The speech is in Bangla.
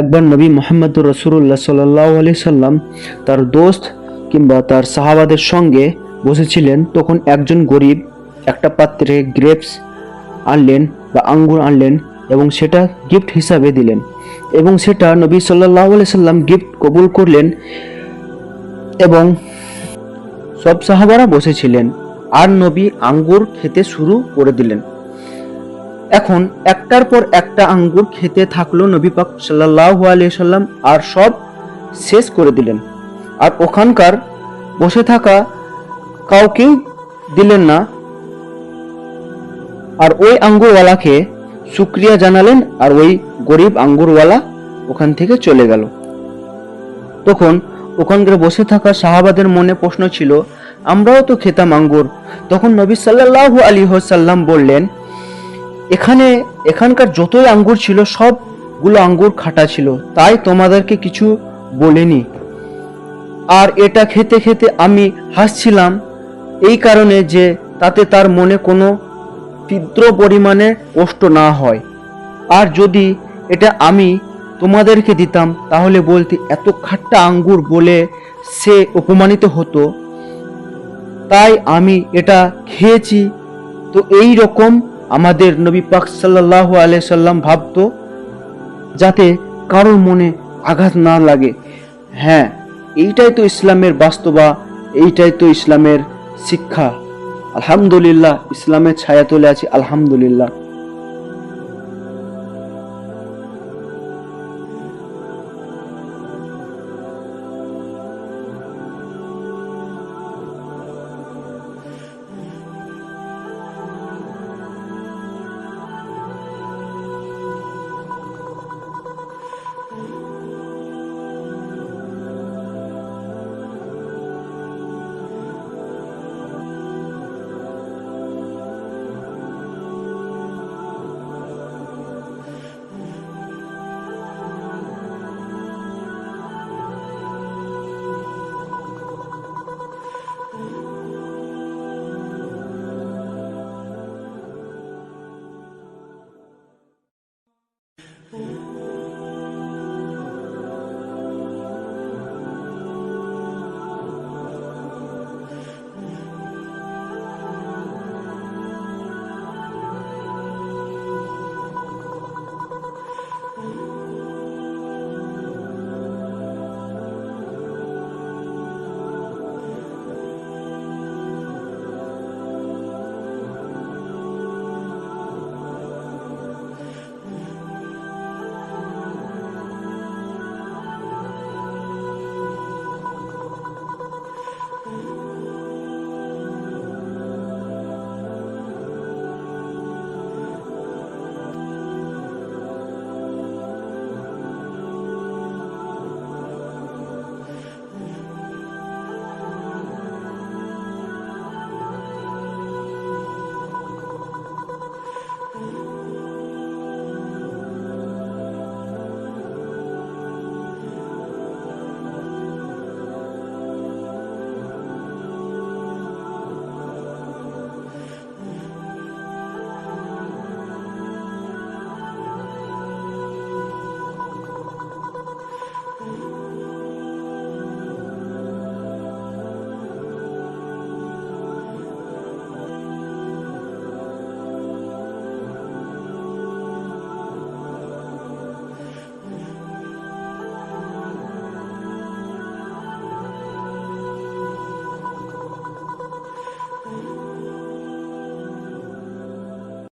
একবার নবী মোহাম্মদ রসুল্লাহ সাল্লাহ আলি সাল্লাম তার দোস্ত কিংবা তার সাহাবাদের সঙ্গে বসেছিলেন। তখন একজন গরিব, একটা পাত্রে গ্রেপস আনলেন বা আঙ্গুর আনলেন এবং সেটা গিফট হিসাবে দিলেন এবং সেটা নবী সাল্লাহ আলি সাল্লাম গিফট কবুল করলেন এবং সব সাহাবারা বসেছিলেন। আর নবী আঙ্গুর খেতে শুরু করে দিলেন। এখন একটার পর একটা আঙ্গুর খেতে থাকল নবী পাক সাল্লাহ আলিয়া সাল্লাম আর সব শেষ করে দিলেন। আর ওখানকার বসে থাকা কাউকেই দিলেন না। আর ওই আঙ্গুরওয়ালাকে শুক্রিয়া জানালেন আর ওই গরিব আঙ্গুরওয়ালা ওখান থেকে চলে গেল। তখন ওখানকার বসে থাকা সাহাবাদের মনে প্রশ্ন ছিল, আমরাও তো খেতাম আঙ্গুর। তখন নবী সাল্লাল্লাহু আলী সাল্লাম বললেন এখানে এখানকার যতই আঙ্গুর ছিল, সবগুলো আঙ্গুর খাটা ছিল। তাই তোমাদেরকে কিছু বলিনি। আর এটা খেতে খেতে আমি হাসছিলাম এই কারণে যে তাতে তার মনে কোনো তীব্র পরিমাণে কষ্ট না হয়। আর যদি এটা আমি তোমাদেরকে দিতাম, তাহলে বলতে এত খাট্টা আঙ্গুর বলে সে অপমানিত হতো। তাই আমি এটা খেয়েছি। তো এই রকম আমাদের নবী পাক সাল্লাহ আলিয়া সাল্লাম ভাবতো যাতে কারোর মনে আঘাত না লাগে। হ্যাঁ এইটাই তো ইসলামের বাস্তবা, এইটাই তো ইসলামের শিক্ষা। আলহামদুলিল্লাহ, ইসলামের ছায়া তুলে আছে, আলহামদুলিল্লাহ।